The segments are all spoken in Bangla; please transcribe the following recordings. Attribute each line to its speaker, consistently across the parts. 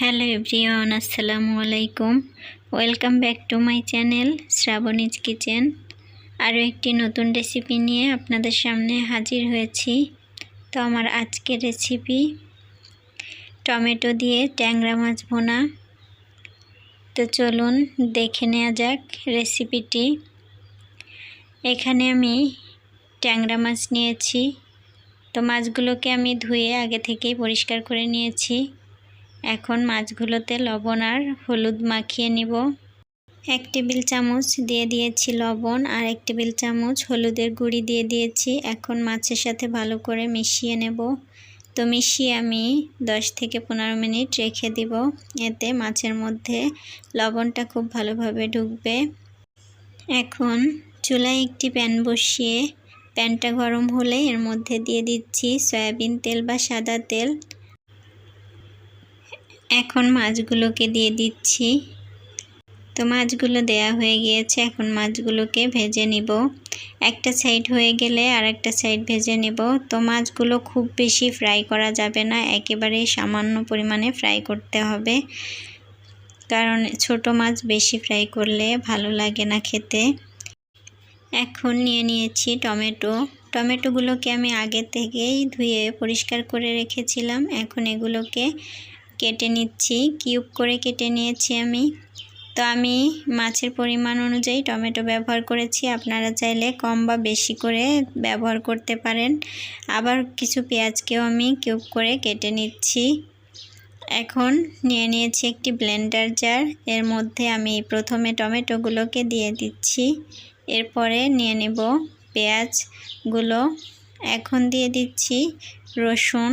Speaker 1: হ্যালো এভরিওয়ান, আসসালামু আলাইকুম। Welcome back to my channel Shrabani's kitchen. আরও একটি নতুন রেসিপি নিয়ে আপনাদের সামনে হাজির হয়েছি। তো আমার আজকের রেসিপি, টমেটো দিয়ে ট্যাংরা মাছ ভোনা। তো চলুন দেখে নেওয়া যাক রেসিপিটি। এখানে আমি ট্যাংরা মাছ নিয়েছি। তো মাছগুলোকে আমি ধুয়ে আগে থেকেই পরিষ্কার করে নিয়েছি। এখন মাছগুলোতে লবণ আর হলুদ মাখিয়ে নিব। এক টেবিল চামচ দিয়ে দিয়েছি লবণ আর এক টেবিল চামচ হলুদের গুঁড়ি দিয়ে দিয়েছি। এখন মাছের সাথে ভালো করে মিশিয়ে নেব। তো মিশিয়ে আমি 10 থেকে পনেরো মিনিট রেখে দিব। এতে মাছের মধ্যে লবণটা খুব ভালোভাবে ঢুকবে। এখন চুলায় একটি প্যান বসিয়ে প্যানটা গরম হলে এর মধ্যে দিয়ে দিচ্ছি সয়াবিন তেল বা সাদা তেল। এখন মাছগুলোকে দিয়ে দিচ্ছি। তো মাছগুলো দেয়া হয়ে গিয়েছে, এখন মাছগুলোকে ভেজে নিব। একটা সাইড হয়ে গেলে আর একটা সাইড ভেজে নিব। তো মাছগুলো খুব বেশি ফ্রাই করা যাবে না, একেবারে সামান্য পরিমাণে ফ্রাই করতে হবে। কারণ ছোট মাছ বেশি ফ্রাই করলে ভালো লাগে না খেতে। এখন নিয়ে নিয়েছি টমেটো। টমেটোগুলোকে আমি আগে থেকেই ধুয়ে পরিষ্কার করে রেখেছিলাম, এখন এগুলোকে কেটে নিচ্ছি, কিউব করে কেটে নিয়েছি আমি। তো আমি মাছের পরিমাণ অনুযায়ী টমেটো ব্যবহার করেছি। আপনারা চাইলে কম বা বেশি করে ব্যবহার করতে পারেন। আবার কিছু পেঁয়াজকেও আমি কিউব করে কেটে নিচ্ছি। এখন নিয়ে নিয়েছি একটি ব্লেন্ডার জার। এর মধ্যে আমি প্রথমে টমেটোগুলোকে দিয়ে দিচ্ছি। এরপরে নিয়ে নেব পেঁয়াজগুলো। এখন দিয়ে দিচ্ছি রসুন।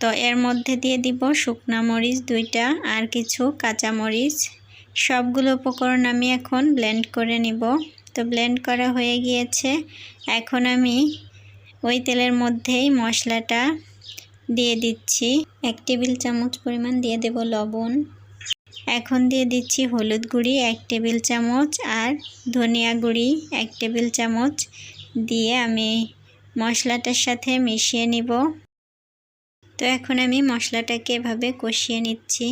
Speaker 1: তো এর মধ্যে দিয়ে দিব শুকনা মরিচ দুইটা আর কিছু কাঁচা মরিচ। সবগুলো উপকরণ আমি এখন ব্লেন্ড করে নিব। তো ব্লেন্ড করা হয়ে গিয়েছে। এখন আমি ওই তেলের মধ্যেই মশলাটা দিয়ে দিচ্ছি। এক টেবিল চামচ পরিমাণ দিয়ে দেব লবণ। এখন দিয়ে দিচ্ছি হলুদ গুঁড়ি এক টেবিল চামচ আর ধনিয়া গুঁড়ি এক টেবিল চামচ। দিয়ে আমি মশলাটার সাথে মিশিয়ে নিব। তো এখন আমি মশলাটাকে এভাবে কষিয়ে নিচ্ছি।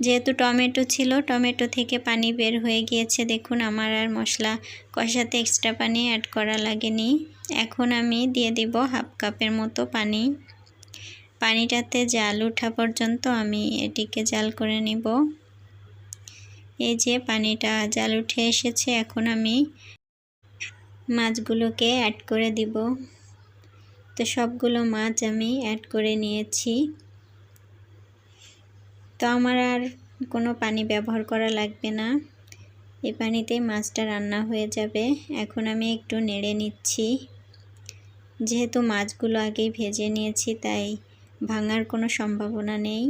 Speaker 1: যেহেতু টমেটো ছিল, টমেটো থেকে পানি বের হয়ে গিয়েছে। দেখুন, আমার আর মশলা কষাতে এক্সট্রা পানি অ্যাড করা লাগেনি। এখন আমি দিয়ে দিব হাফ কাপের মতো পানি। পানিটাতে জাল ওঠা পর্যন্ত আমি এটিকে জাল করে নিব। এই যে পানিটা জাল উঠে এসেছে, এখন আমি মাছগুলোকে অ্যাড করে দিব। তো সবগুলো মাছ আমি অ্যাড করে নিয়েছি। তো আমার আর কোনো পানি ব্যবহার করা লাগবে না। এই পানিতেই মাছটা রান্না হয়ে যাবে। এখন আমি একটু নেড়ে নিচ্ছি। যেহেতু মাছগুলো আগেই ভেজে নিয়েছি, তাই ভাঙার কোনো সম্ভাবনা নেই।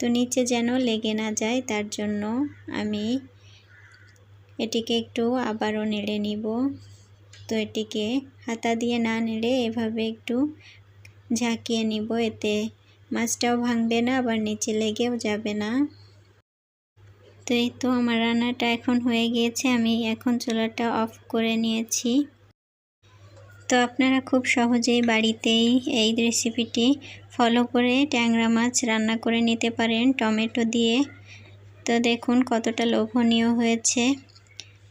Speaker 1: তো নিচে যেন লেগে না যায়, তার জন্য আমি এটিকে একটু আবারও নেড়ে নিব। তো এটিকে হাতা দিয়ে না নেড়ে এভাবে একটু ঝাঁকিয়ে নিব। এতে মাছটাও ভাঙবে না, আবার নিচে লেগেও যাবে না। তো এই তো আমার রান্নাটা এখন হয়ে গিয়েছে। আমি এখন চুলাটা অফ করে নিয়েছি। তো আপনারা খুব সহজেই বাড়িতেই এই রেসিপিটি ফলো করে ট্যাংরা মাছ রান্না করে নিতে পারেন টমেটো দিয়ে। তো দেখুন কতটা লোভনীয় হয়েছে।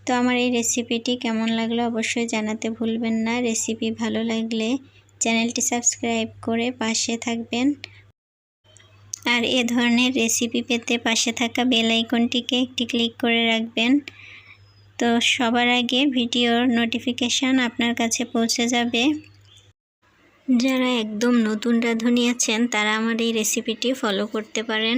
Speaker 1: তো আমার এই রেসিপিটি কেমন লাগল অবশ্যই জানাতে ভুলবেন না। রেসিপি ভালো লাগলে চ্যানেলটি সাবস্ক্রাইব করে পাশে থাকবেন। আর এ ধরনের রেসিপি পেতে পাশে থাকা বেল আইকনটিকে একটি ক্লিক করে রাখবেন। তো সবার আগে ভিডিওর নোটিফিকেশান আপনার কাছে পৌঁছে যাবে। যারা একদম নতুন রাঁধুনি আছেন, তারা আমার এই রেসিপিটি ফলো করতে পারেন।